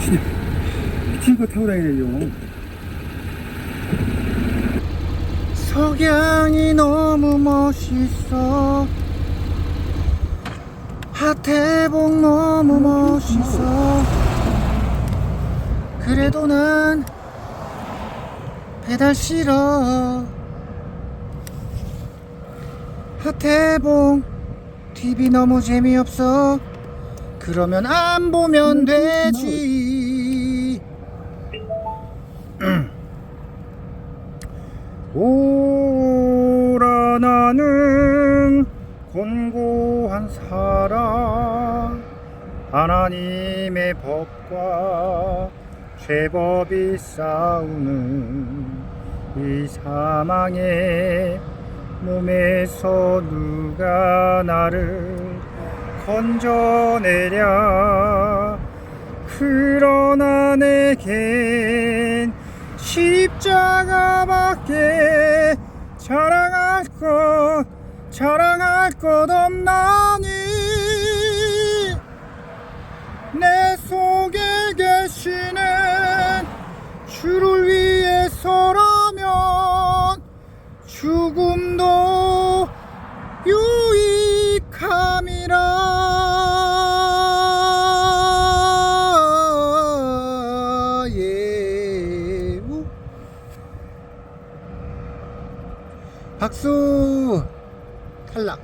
미친, 미친 거 타고 다니네요. 석양이 너무 멋있어. 하태봉 너무 멋있어. 그래도 난 배달 싫어. 하태봉 TV 너무 재미없어. 그러면 안 보면 되지. 오라 나는 곤고한 사람 하나님의 법과 죄법이 싸우는 이 사망의 몸에서 누가 나를 건져내랴. 그러나 내겐 십자가밖에 자랑할 것 자랑할 것 없나니? 내 속에 계시는 주를 위해서라면 죽음도 박수! 탈락.